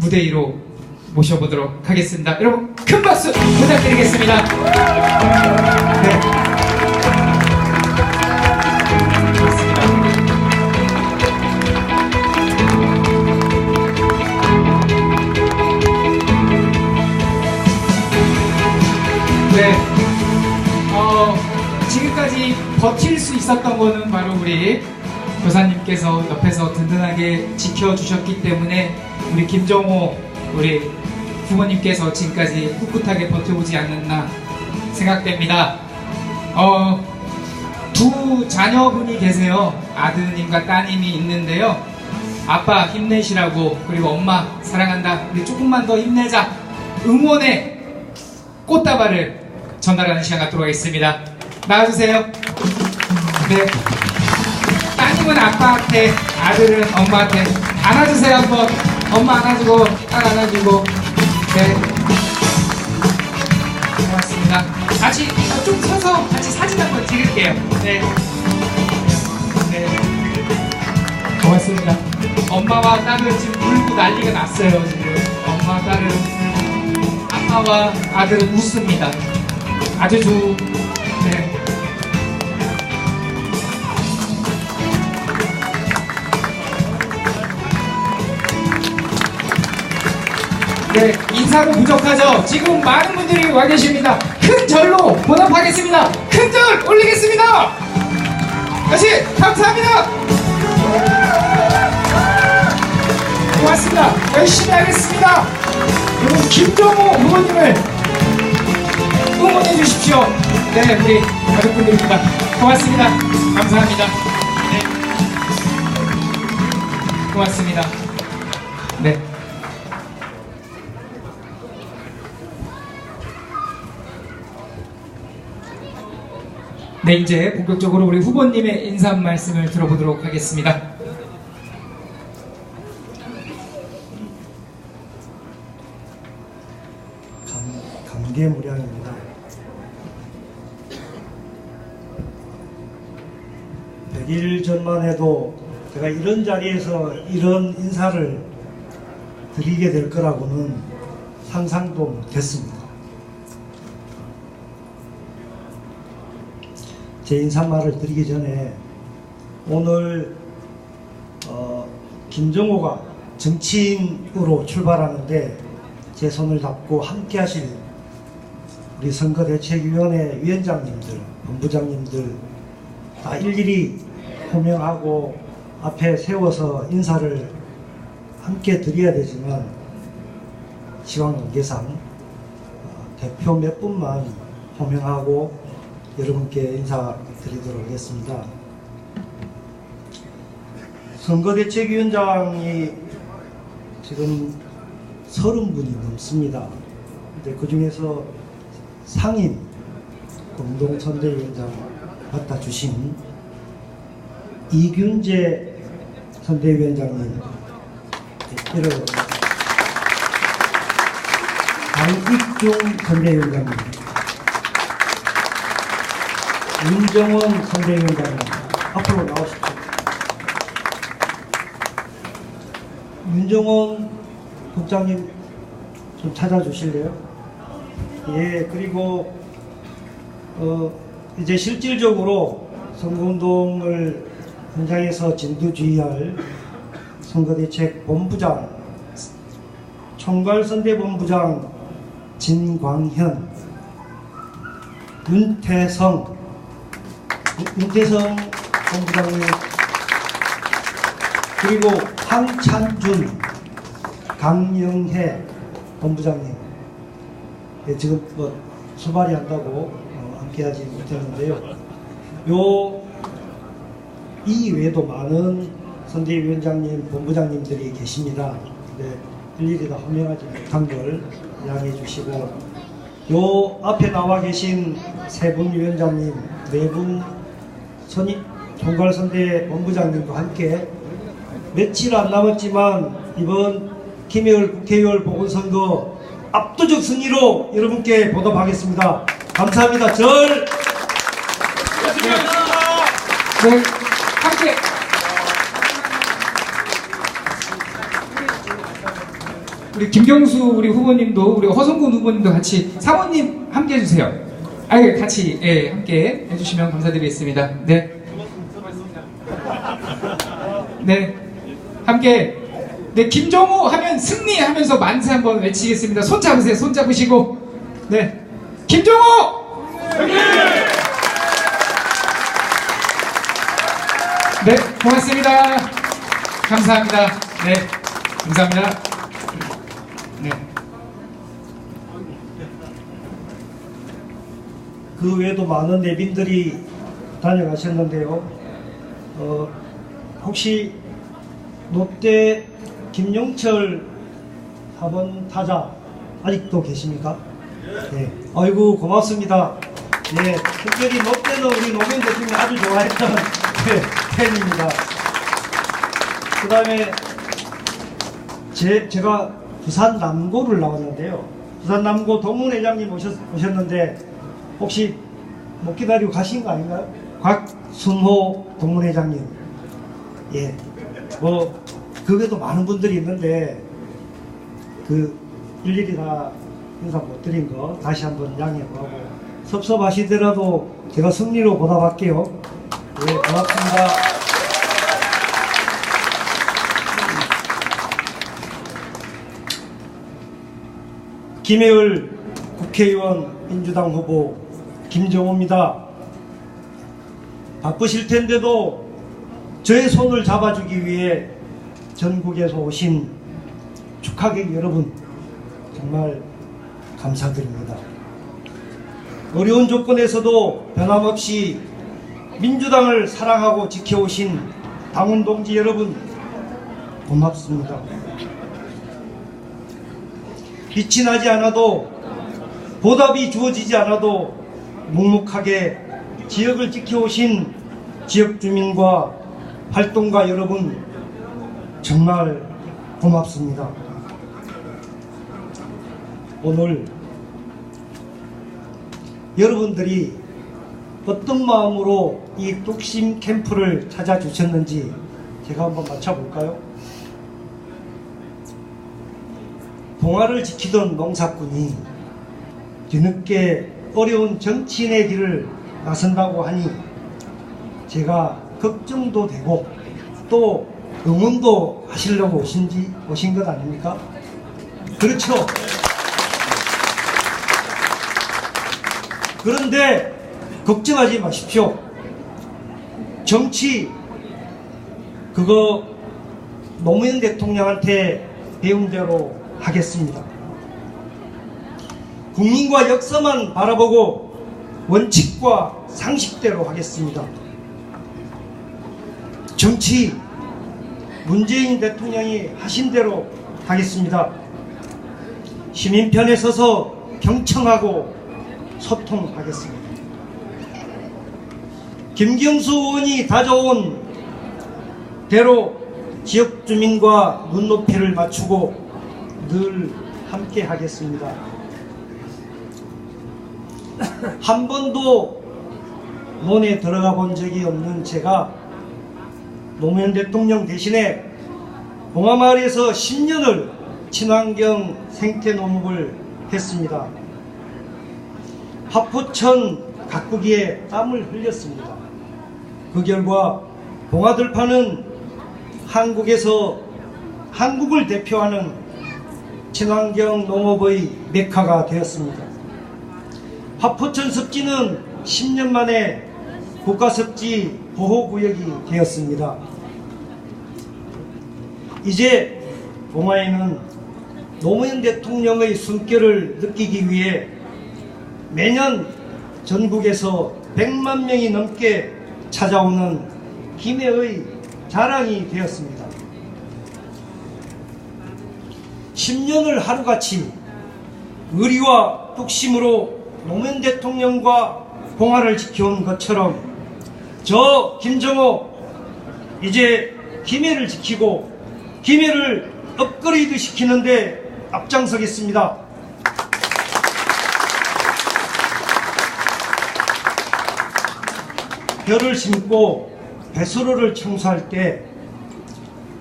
무대 위로 모셔보도록 하겠습니다. 여러분 큰 박수 부탁드리겠습니다. 네. 네. 어, 지금까지 버틸 수 있었던 거는 바로 우리 교사님께서 옆에서 든든하게 지켜주셨기 때문에 우리 김정호 우리 부모님께서 지금까지 꿋꿋하게 버텨오지 않았나 생각됩니다. 어, 두 자녀분이 계세요. 아드님과 따님이 있는데요. 아빠 힘내시라고 그리고 엄마 사랑한다. 우리 조금만 더 힘내자. 응원의 꽃다발을 전달하는 시간 갖도록 하겠습니다. 나와주세요. 네. 따님은 아빠한테, 아들은 엄마한테 안아주세요 한번. 엄마 안아주고, 딸 안아주고. 네. 고맙습니다. 같이 좀 서서 같이 사진 한번 찍을게요. 네. 네. 고맙습니다. 엄마와 딸은 지금 울고 난리가 났어요. 지금 엄마 딸은 아빠와 아들은 웃습니다. 아주 좋. 네. 네, 인사로 부족하죠? 지금 많은 분들이 와 계십니다. 큰 절로 보답하겠습니다. 큰 절 올리겠습니다. 다시 감사합니다. 고맙습니다. 열심히 하겠습니다. 여러분 김정호 후보님을 응원해 주십시오. 네, 우리 가족분들입니다. 고맙습니다. 감사합니다. 네. 고맙습니다. 네. 네, 이제 본격적으로 우리 후보님의 인사 말씀을 들어보도록 하겠습니다. 감, 감개무량입니다. 100일 전만 해도 제가 이런 자리에서 이런 인사를 드리게 될 거라고는 상상도 못했습니다. 제 인사말을 드리기 전에 오늘 어, 김정호가 정치인으로 출발하는데 제 손을 잡고 함께 하실 우리 선거대책위원회 위원장님들, 본부장님들 다 일일이 호명하고 앞에 세워서 인사를 함께 드려야 되지만 시간 관계상 어, 대표 몇 분만 호명하고 여러분께 인사드리도록 하겠습니다. 선거대책위원장이 지금 서른 분이 넘습니다. 근데 그 중에서 상임 공동선대위원장 맡아주신 이균재 선대위원장님, 이를 강익중 선대위원장님, 윤정원 선대위원장님, 앞으로 나오십시오. 윤정원 국장님 좀 찾아주실래요? 예, 그리고 어, 이제 실질적으로 선거운동을 현장에서 진두지휘할 선거대책 본부장 총괄선대본부장 진광현 윤태성 윤- 윤태성 본부장님 그리고 황찬준 강영혜 본부장님 예, 지금 뭐 수발이 한다고 어, 함께하지 못했는데요. 요 이 외에도 많은 선대위원장님, 본부장님들이 계십니다. 네, 일일이 다 호명하지 못한 걸 양해해 주시고 요 앞에 나와 계신 세 분 위원장님, 네분 선임 총괄선대 본부장님과 함께 며칠 안 남았지만 이번 김해을 국회의원 보궐선거 압도적 승리로 여러분께 보답하겠습니다. 감사합니다. 절 네, 함께 우리 김경수 우리 후보님도 우리 허성군 후보님도 같이 사모님 함께 해주세요. 아예 같이 예 함께 해주시면 감사드리겠습니다. 네. 네. 함께 네 김정우 하면 승리하면서 만세 한번 외치겠습니다. 손 잡으세요. 손 잡으시고 네 김정우 네 고맙습니다. 감사합니다. 네 감사합니다. 그 외에도 많은 내빈들이 다녀가셨는데요. 어, 혹시 롯데 김용철 4번 타자 아직도 계십니까? 네. 아이고 고맙습니다. 네, 특별히 롯데는 우리 노무현 대통령이 아주 좋아했던 네, 팬입니다. 그 다음에 제, 제가 부산 남고를 나왔는데요. 부산 남고 동문 회장님 오셨, 오셨는데 혹시 못 기다리고 가신 거 아닌가요? 곽순호 동문 회장님. 예. 뭐, 그게도 많은 분들이 있는데, 그, 일일이 다 인사 못 드린 거 다시 한번 양해 구하고, 섭섭하시더라도 제가 승리로 보답할게요. 예, 고맙습니다. 김혜을 국회의원 민주당 후보 김정호입니다. 바쁘실 텐데도 저의 손을 잡아주기 위해 전국에서 오신 축하객 여러분 정말 감사드립니다. 어려운 조건에서도 변함없이 민주당을 사랑하고 지켜오신 당원 동지 여러분 고맙습니다. 빛이 나지 않아도 보답이 주어지지 않아도 묵묵하게 지역을 지켜오신 지역 주민과 활동가 여러분 정말 고맙습니다. 오늘 여러분들이 어떤 마음으로 이 뚝심 캠프를 찾아주셨는지 제가 한번 맞춰볼까요? 동화를 지키던 농사꾼이 뒤늦게 어려운 정치인의 길을 나선다고 하니 제가 걱정도 되고 또 응원도 하시려고 오신지 오신 것 아닙니까? 그렇죠. 그런데 걱정하지 마십시오. 정치 그거 노무현 대통령한테 배운 대로 하겠습니다. 국민과 역사만 바라보고 원칙과 상식대로 하겠습니다. 정치 문재인 대통령이 하신 대로 하겠습니다. 시민 편에 서서 경청하고 소통하겠습니다. 김경수 의원이 다져온 대로 지역 주민과 눈높이를 맞추고 늘 함께 하겠습니다. 한 번도 논에 들어가 본 적이 없는 제가 노무현 대통령 대신에 봉화마을에서 10년을 친환경 생태 농업을 했습니다. 화포천 가꾸기에 땀을 흘렸습니다. 그 결과 봉화들파는 한국에서 한국을 대표하는 친환경 농업의 메카가 되었습니다. 화포천 습지는 10년 만에 국가습지 보호구역이 되었습니다. 이제 봉화에는 노무현 대통령의 숨결을 느끼기 위해 매년 전국에서 100만 명이 넘게 찾아오는 김해의 자랑이 되었습니다. 10년을 하루같이 의리와 뚝심으로 노무현 대통령과 봉화를 지켜온 것처럼 저 김정호 이제 김해를 지키고 김해를 업그레이드 시키는데 앞장서겠습니다. 벼를 심고 배수로를 청소할 때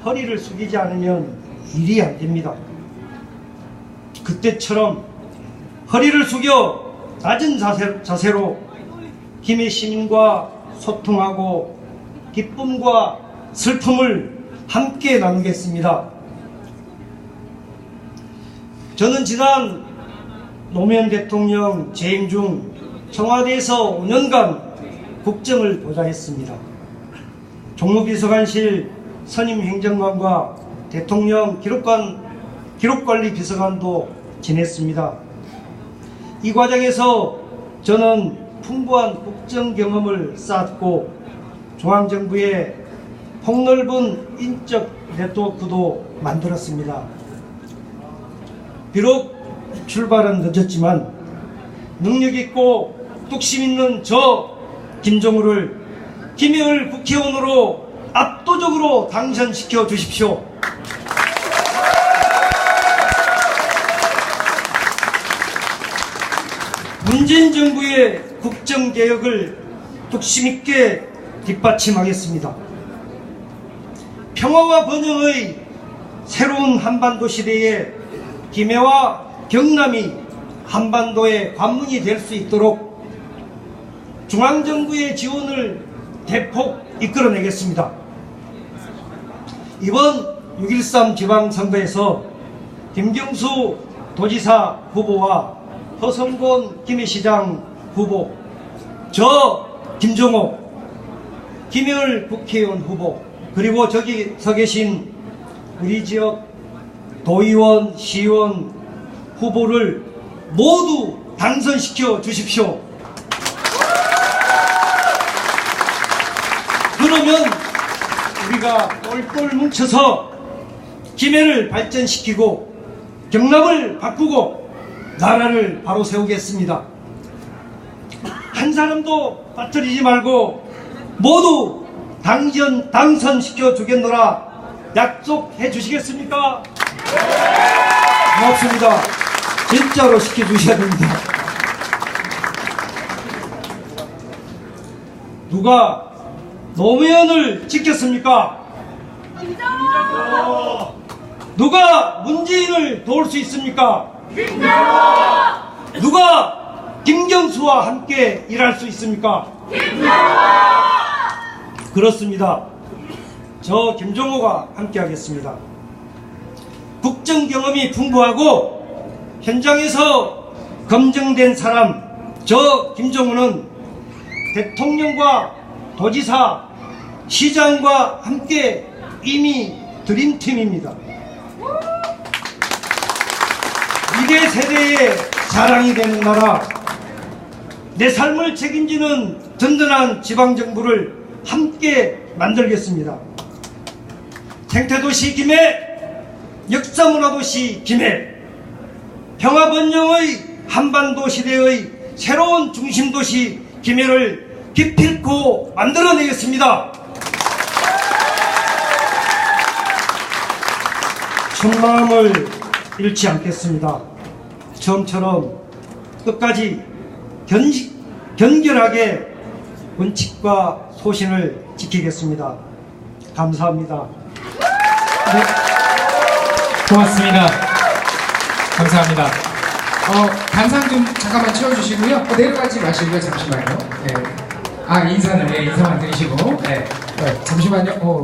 허리를 숙이지 않으면 일이 안 됩니다. 그때처럼 허리를 숙여 낮은 자세, 자세로 김해 시민과 소통하고 기쁨과 슬픔을 함께 나누겠습니다. 저는 지난 노무현 대통령 재임 중 청와대에서 5년간 국정을 보좌했습니다. 종무비서관실 선임 행정관과 대통령 기록관 기록관리 비서관도 지냈습니다. 이 과정에서 저는 풍부한 국정 경험을 쌓았고 중앙정부의 폭넓은 인적 네트워크도 만들었습니다. 비록 출발은 늦었지만 능력 있고 뚝심 있는 저 김정우를 김영을 국회의원으로 압도적으로 당선시켜 주십시오. 문재인 정부의 국정개혁을 뚝심 있게 뒷받침하겠습니다. 평화와 번영의 새로운 한반도 시대에 김해와 경남이 한반도의 관문이 될 수 있도록 중앙정부의 지원을 대폭 이끌어내겠습니다. 이번 6.13 지방선거에서 김경수 도지사 후보와 허성곤 김해시장 후보, 저 김종호, 김영을 국회의원 후보, 그리고 저기 서 계신 우리 지역 도의원, 시의원 후보를 모두 당선시켜 주십시오. 그러면 우리가 똘똘 뭉쳐서 김해를 발전시키고 경남을 바꾸고 나라를 바로 세우겠습니다. 한 사람도 빠뜨리지 말고 모두 당선, 당선시켜 주겠노라 약속해 주시겠습니까? 고맙습니다. 진짜로 시켜주셔야 됩니다. 누가 노무현을 지켰습니까? 누가 문재인을 도울 수 있습니까? 누가 김경수와 함께 일할 수 있습니까? 그렇습니다. 저 김종호가 함께 하겠습니다. 국정 경험이 풍부하고 현장에서 검증된 사람 저 김종우는 대통령과 도지사, 시장과 함께 이미 드림팀입니다. 미래 세대의 자랑이 되는 나라, 내 삶을 책임지는 든든한 지방정부를 함께 만들겠습니다. 생태도시 김해, 역사문화도시 김해, 평화번영의 한반도 시대의 새로운 중심도시 김해를 기필코 만들어내겠습니다. 첫 마음을 잃지 않겠습니다. 처음처럼 끝까지 견지, 견결하게 원칙과 소신을 지키겠습니다. 감사합니다. 네. 고맙습니다. 감사합니다. 어, 단상 좀 잠깐만 채워주시고요. 어, 내려가지 마시고요. 잠시만요. 네. 아, 인사는, 네, 인사만 드리시고. 네. 네, 잠시만요. 어.